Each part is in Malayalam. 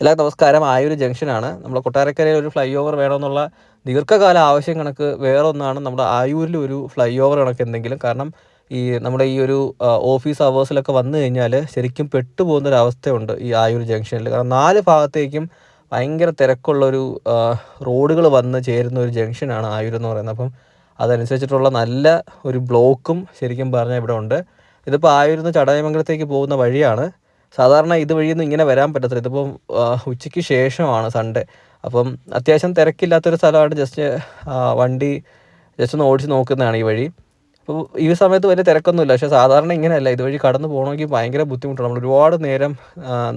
എല്ലാവർക്കും നമസ്കാരം. ആയൊരു ജംഗ്ഷനാണ്. നമ്മുടെ കൊട്ടാരക്കരയിൽ ഒരു ഫ്ലൈ ഓവർ വേണമെന്നുള്ള ദീർഘകാല ആവശ്യം കണക്ക് വേറെ ഒന്നാണ് നമ്മുടെ ആയൂരിൽ ഒരു ഫ്ലൈ ഓവർ കണക്ക് എന്തെങ്കിലും. കാരണം ഈ നമ്മുടെ ഈ ഒരു ഓഫീസ് അവേഴ്സിലൊക്കെ വന്നു കഴിഞ്ഞാൽ ശരിക്കും പെട്ടുപോകുന്ന ഒരു അവസ്ഥയുണ്ട് ഈ ആയൂർ ജംഗ്ഷനിൽ. കാരണം നാല് ഭാഗത്തേക്കും ഭയങ്കര തിരക്കുള്ളൊരു റോഡുകൾ വന്ന് ചേരുന്ന ഒരു ജംഗ്ഷനാണ് ആയൂർ എന്ന് പറയുന്നത്. അപ്പം അതനുസരിച്ചിട്ടുള്ള നല്ല ഒരു ബ്ലോക്കും ശരിക്കും പറഞ്ഞാൽ ഇവിടെ ഉണ്ട്. ഇതിപ്പോൾ ആയൂരിൽ നിന്ന് ചടയമംഗലത്തേക്ക് പോകുന്ന വഴിയാണ്. സാധാരണ ഇതുവഴിയൊന്നും ഇങ്ങനെ വരാൻ പറ്റത്തില്ല. ഇതിപ്പം ഉച്ചയ്ക്ക് ശേഷമാണ് സൺഡേ അപ്പം അത്യാവശ്യം തിരക്കില്ലാത്തൊരു സ്ഥലമാണ് ജസ്റ്റ് വണ്ടി ജസ്റ്റ് ഒന്ന് ഓടിച്ച് നോക്കുന്നതാണ് ഈ വഴി. അപ്പോൾ ഈ സമയത്ത് വലിയ തിരക്കൊന്നുമില്ല. പക്ഷേ സാധാരണ ഇങ്ങനെയല്ല. ഇതുവഴി കടന്നു പോകണമെങ്കിൽ ഭയങ്കര ബുദ്ധിമുട്ടാണ്. നമ്മൾ ഒരുപാട് നേരം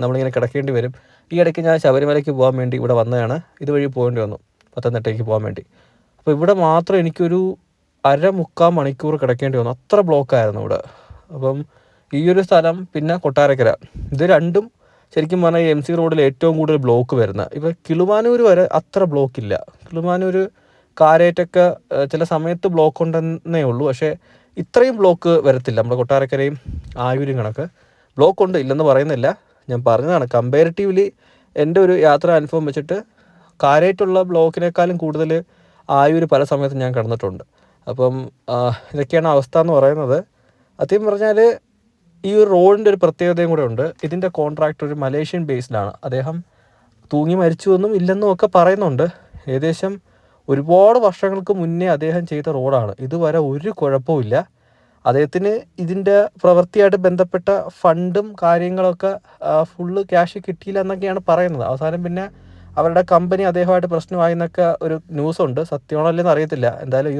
നമ്മളിങ്ങനെ കിടക്കേണ്ടി വരും. ഈ ഇടയ്ക്ക് ഞാൻ ശബരിമലയ്ക്ക് പോകാൻ വേണ്ടി ഇവിടെ വന്നതാണ്. ഇതുവഴി പോകേണ്ടി വന്നു. പത്തനംതിട്ടയ്ക്ക് പോകാൻ വേണ്ടി. അപ്പോൾ ഇവിടെ മാത്രം എനിക്കൊരു അര മുക്കാൽ മണിക്കൂർ കിടക്കേണ്ടി വന്നു. അത്ര ബ്ലോക്കായിരുന്നു ഇവിടെ. അപ്പം ഈ ഒരു സ്ഥലം പിന്നെ കൊട്ടാരക്കര. ഇത് രണ്ടും ശരിക്കും പറഞ്ഞാൽ എം സി റോഡിൽ ഏറ്റവും കൂടുതൽ ബ്ലോക്ക് വരുന്ന. ഇപ്പോൾ കിളുമാനൂർ വരെ അത്ര ബ്ലോക്ക് ഇല്ല. കിളുമാനൂർ കാരേറ്റൊക്കെ ചില സമയത്ത് ബ്ലോക്ക് ഉണ്ടെന്നേ ഉള്ളൂ. പക്ഷേ ഇത്രയും ബ്ലോക്ക് വരത്തില്ല. നമ്മുടെ കൊട്ടാരക്കരയും ആയൂരും കണക്ക്. ബ്ലോക്ക് ഉണ്ട് ഇല്ലെന്ന് പറയുന്നില്ല. ഞാൻ പറഞ്ഞതാണ് കമ്പാരിറ്റീവ്ലി എന്റെ ഒരു യാത്ര അനുഭവം വെച്ചിട്ട് കാരേറ്റുള്ള ബ്ലോക്കിനേക്കാളും കൂടുതൽ ആയൂർ പല സമയത്തും ഞാൻ കടന്നിട്ടുണ്ട്. അപ്പം ഇതൊക്കെയാണ് അവസ്ഥ എന്ന് പറയുന്നത്. അത്യം പറഞ്ഞാൽ ഈ റോഡിന്റെ ഒരു പ്രത്യേകതയും കൂടെ ഉണ്ട്. ഇതിന്റെ കോൺട്രാക്ടർ ഒരു മലേഷ്യൻ ബേസ്ഡാണ് അദ്ദേഹം തൂങ്ങി മരിച്ചു എന്നും ഇല്ലെന്നും ഒക്കെ പറയുന്നുണ്ട്. ഏകദേശം ഒരുപാട് വർഷങ്ങൾക്ക് മുന്നേ അദ്ദേഹം ചെയ്ത റോഡാണ്. ഇതുവരെ ഒരു കുഴപ്പമില്ല അദ്ദേഹത്തിന് ഇതിന്റെ പ്രവൃത്തിയായിട്ട് ബന്ധപ്പെട്ട ഫണ്ടും കാര്യങ്ങളൊക്കെ ഫുള്ള് ക്യാഷ് കിട്ടിയില്ല എന്നൊക്കെയാണ് പറയുന്നത്. അവസാനം പിന്നെ അവരുടെ കമ്പനി അദ്ദേഹമായിട്ട് പ്രശ്നമായി എന്നൊക്കെ ഒരു ന്യൂസ് ഉണ്ട്. അല്ലെന്ന് അറിയത്തില്ല. എന്തായാലും ഈ